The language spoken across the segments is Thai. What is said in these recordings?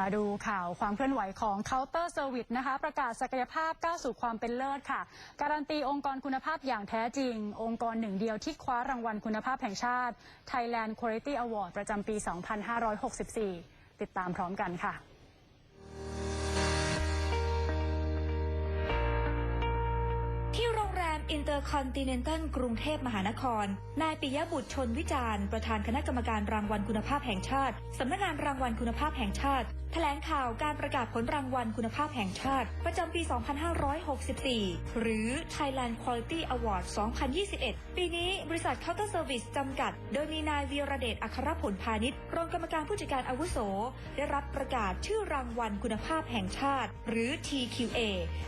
มาดูข่าวความเคลื่อนไหวของ Counter Service นะคะ ประกาศศักยภาพก้าวสู่ความเป็นเลิศค่ะ การันตีองค์กรคุณภาพอย่างแท้จริง องค์กรหนึ่งเดียวที่คว้ารางวัลคุณภาพแห่งชาติ Thailand Quality Award ประจำปี 2564 ติดตามพร้อมกันค่ะที่โรงแรมอินเตอร์คอนติเนนตัลกรุงเทพมหานคร นายปิยบุตรชนวิจารณ์ ประธานคณะกรรมการรางวัลคุณภาพแห่งชาติ สำนักงานรางวัลคุณภาพแห่งชาติแถลงข่าวการประกาศผลรางวัลคุณภาพแห่งชาติ ประจำปี 2564 หรือ Thailand Quality Award 2021 ปีนี้บริษัท Counter Service จำกัด โดยมีนายวีระเดชอัครผลพาณิชย์รองกรรมการผู้จัดการอาวุโส ได้รับประกาศชื่อรางวัลคุณภาพแห่งชาติ หรือ TQA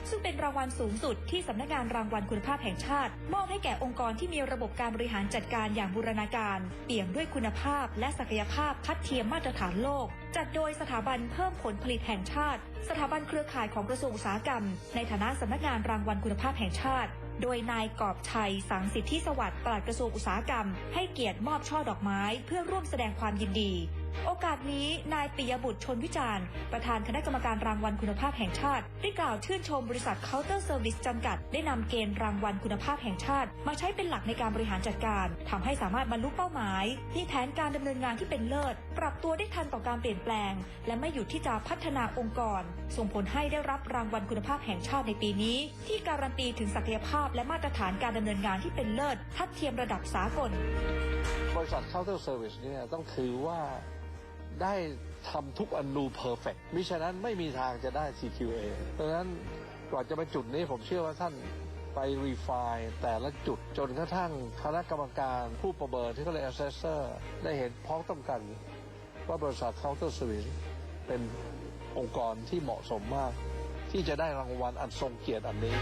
ซึ่งเป็นรางวัลสูงสุดที่สำนักงานรางวัลคุณภาพแห่งชาติ มอบให้แก่องค์กรที่มีระบบการบริหารจัดการอย่างบูรณาการ เปี่ยมด้วยคุณภาพและศักยภาพทัดเทียมมาตรฐานโลก จัดโดยสถาบันเพิ่มผลผลิตแห่งชาติ สถาบันเครือข่ายของกระทรวงอุตสาหกรรม ในฐานะสำนักงานรางวัลคุณภาพแห่งชาติ โดยนายกอบชัย สังสิทธิสวัสดิ์ปลัดกระทรวงอุตสาหกรรม ให้เกียรติมอบช่อดอกไม้ เพื่อร่วมแสดงความยินดี โอกาสนี้นายปิยบุตรชนวิจารณ์ ประธานคณะกรรมการรางวัลคุณภาพแห่งชาติ ได้กล่าวชื่นชมบริษัท Counter Service จำกัด ได้นำเกณฑ์รางวัลคุณภาพแห่งชาติ มาใช้เป็นหลักในการบริหารจัดการทำให้สามารถบรรลุเป้าหมาย มีแผนการดำเนินงานที่เป็นเลิศ ปรับตัวได้ทันต่อการเปลี่ยนแปลง และไม่หยุดที่จะพัฒนาองค์กร ส่งผลให้ได้รับรางวัลคุณภาพแห่งชาติในปีนี้ ที่การันตีถึงศักยภาพ และมาตรฐานการดำเนินงานที่เป็นเลิศทัดเทียมระดับสากลบริษัท Counter Service เนี่ยต้องถือว่า ได้ทำทุกอนูเพอร์เฟกต์มิฉะนั้นไม่มีทางจะได้ CQA ดังนั้นก่อนจะไปจุดนี้ผมเชื่อว่าท่านไปรีไฟล์แต่ละจุดจนกระทั่งคณะกรรมการผู้ประเมินที่เขาเรียก assessor ได้เห็นพ้องต้องกันว่าบริษัท Counter Service เป็นองค์กรที่เหมาะสมมาก ที่จะได้รางวัลอันทรงเกียรติอันนี้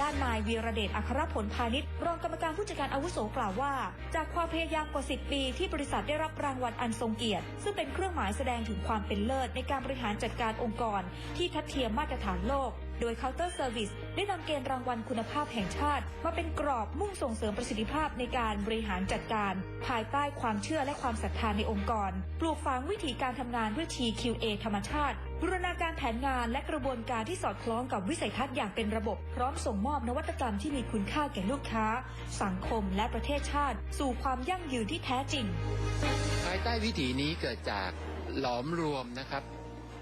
ด้านนายวีระเดชอัครผลพาณิชย์รองกรรมการผู้จัดการอาวุโสกล่าวว่า จากความพยายามกว่า 10 ปี ที่บริษัทได้รับรางวัลอันทรงเกียรติ ซึ่งเป็นเครื่องหมายแสดงถึงความเป็นเลิศในการบริหารจัดการองค์กร ที่ทัดเทียมมาตรฐานโลกโดย Counter Service ได้นำเกณฑ์รางวัลคุณภาพแห่งชาติ มาเป็นกรอบมุ่งส่งเสริมประสิทธิภาพในการบริหารจัดการ ภายใต้ความเชื่อและความศรัทธาในองค์กร ปลูกฝังวิธีการทำงานด้วย TQA ธรรมชาติ บูรณาการแผนงานและกระบวนการที่สอดคล้องกับวิสัยทัศน์อย่างเป็นระบบ พร้อมส่งมอบนวัตกรรมที่มีคุณค่าแก่ลูกค้า สังคมและประเทศชาติ สู่ความยั่งยืนที่แท้จริง ภายใต้วิถีนี้เกิดจากหลอมรวมนะครับ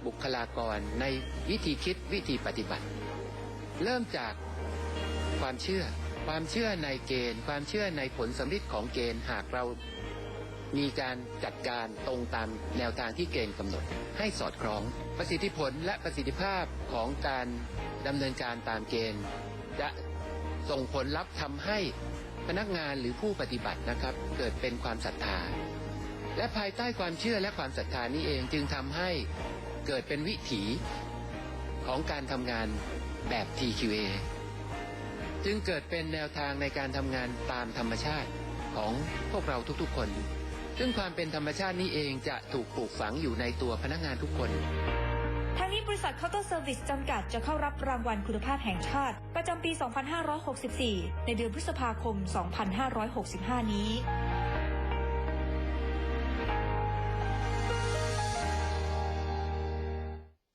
บุคลากรในวิธีคิดวิธีปฏิบัติ เริ่มจากความเชื่อ ความเชื่อในเกณฑ์ ความเชื่อในผลสำลิดของเกณฑ์หากเรา มีการจัดการตรงตามแนวทางที่เกณฑ์กำหนด ให้สอดคล้อง ประสิทธิผลและประสิทธิภาพของการดำเนินการตามเกณฑ์ จะส่งผลลัพธ์ทำให้พนักงานหรือผู้ปฏิบัตินะครับ เกิดเป็นความศรัทธา และภายใต้ความเชื่อและความศรัทธานี้เองจึงทำให้เกิดเป็นวิถีของการทำงานแบบ TQA จึงเกิดเป็นแนวทางในการทำงานตามธรรมชาติของพวกเราทุกๆคน ซึ่งความเป็นธรรมชาตินี้เองจะถูกปลูกฝังอยู่ในตัวพนักงานทุกคนทางนี้บริษัท Counter Service จำกัดจะเข้ารับรางวัลคุณภาพแห่งชาติ ประจำปี 2564 ในเดือนพฤษภาคม 2565 นี้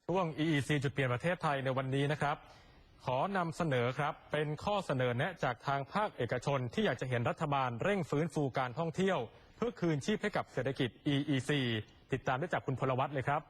ช่วง EEC จุดเปลี่ยนประเทศไทยในวันนี้นะครับ ขอนำเสนอครับ เป็นข้อเสนอแนะจากทางภาคเอกชนที่อยากจะเห็นรัฐบาลเร่งฟื้นฟูการท่องเที่ยว เพื่อคืนชีพให้กับเศรษฐกิจ EEC ติดตามได้จากคุณพลวัตเลยครับ